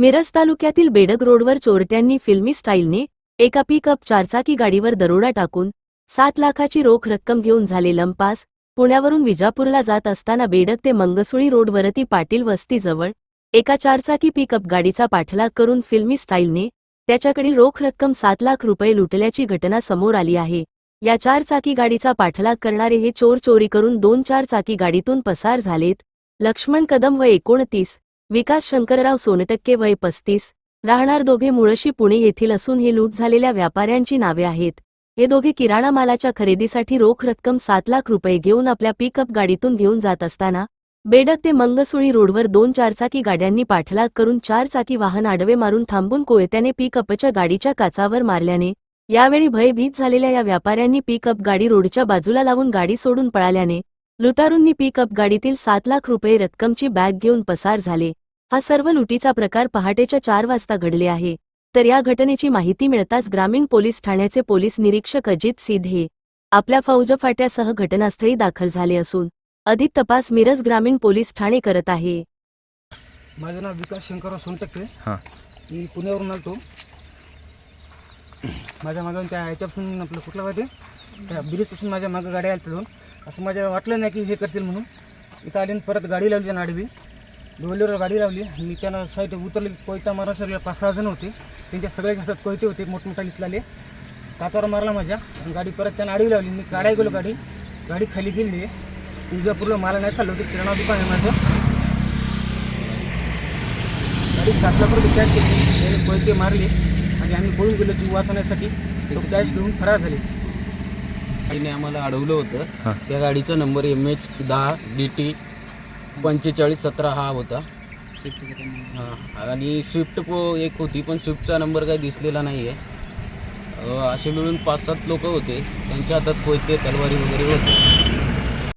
मिरज तालुक्यातील बेडग रोडवर चोरट्यांनी फिल्मी स्टाईलने एका पिकअप चारचाकी गाडीवर दरोडा टाकून सात लाखाची रोख रक्कम घेऊन झाले लंपास. पुण्यावरून विजापूरला जात असताना बेडग ते मंगसुळी रोडवरती पाटील वस्तीजवळ एका चारचाकी पिकअप गाडीचा पाठलाग करून फिल्मी स्टाईलने त्याच्याकडील रोख रक्कम सात लाख रुपये लुटल्याची घटना समोर आली आहे. या चार चाकी गाडीचा पाठलाग करणारे हे चोर चोरी करून दोन चार चाकी गाडीतून पसार झालेत. लक्ष्मण कदम व एकोणतीस विकास शंकरराव सोनटक्के वय पस्तीस. राहणार दोघे मुळशी पुणे येथील असून हे लूट झालेल्या व्यापाऱ्यांची नावे आहेत. हे दोघे किराणा मालाच्या खरेदीसाठी रोख रक्कम सात लाख रुपये घेऊन आपल्या पिकअप गाडीतून घेऊन जात असताना बेडक ते मंगसुळी रोडवर दोन चारचाकी गाड्यांनी पाठलाग करून चारचाकी वाहन आडवे मारून थांबून कोयत्याने पिकअपच्या गाडीच्या काचावर मारल्याने यावेळी भयभीत झालेल्या या व्यापाऱ्यांनी पिकअप गाडी रोडच्या बाजूला लावून गाडी सोडून पळाल्याने लुटारूंनी पिकअप गाडीतील सात लाख रुपये रक्कमची बॅग घेऊन पसार झाले. हा सर्व लुटीचा प्रकार पहाटेच्या चार वाजता घडले आहे. तर या घटनेची माहिती मिळताच ग्रामीण पोलीस ठाण्याचे पोलीस निरीक्षक अजित सिधे आपल्या फौजफाट्यासह घटनास्थळी दाखल झाले असून अधिक तपास मिरज ग्रामीण पोलीस ठाणे करत आहे. माझं नाव विकास शंकरराव सोनटक्के. हां. मी पुण्यावरून आलतो. माझ्या मागून त्या ह्याच्यापासून आपलं कुठलं माहिती त्या ब्रिजपासून माझ्या मागं गाड्या आल्या दोन असं माझ्या वाटलं नाही की हे करतील म्हणून. इथं आले परत गाडी लावली त्यांना आडवी. डोलीवर गाडी लावली. आणि मी त्यांना साईड उतरले. कोयता मारा सगळे पाच सहा जण होते. त्यांच्या सगळ्याच्या हातात कोयते होते. मोठमोठा इथलाले. काचावर मारला माझ्या. आणि गाडी परत त्यांना आडवी लावली. मी काढाय गेलो गाडी. गाडी खाली गेली. विजापूरला मला नाही चाललं होतं. किराणा दुकान आहे माझं. गाडी सात लाख रुपये कॅश घेतली त्याने कोयते मारले. आणि आम्ही पळून गेलो तू वाचवण्यासाठी. तो कॅश घेऊन फरार झाले. गाडीने आम्हाला अडवलं हां. होतं त्या गाडीचा नंबर एम एच दहा डी टी पंचेचाळीस सतरा हा होता. हां. आणि स्विफ्ट पो एक होती पण स्विफ्टचा नंबर काही दिसलेला नाही आहे असे मिळून पाच सात लोक होते. त्यांच्या हातात कोयते तलवारी वगैरे होते.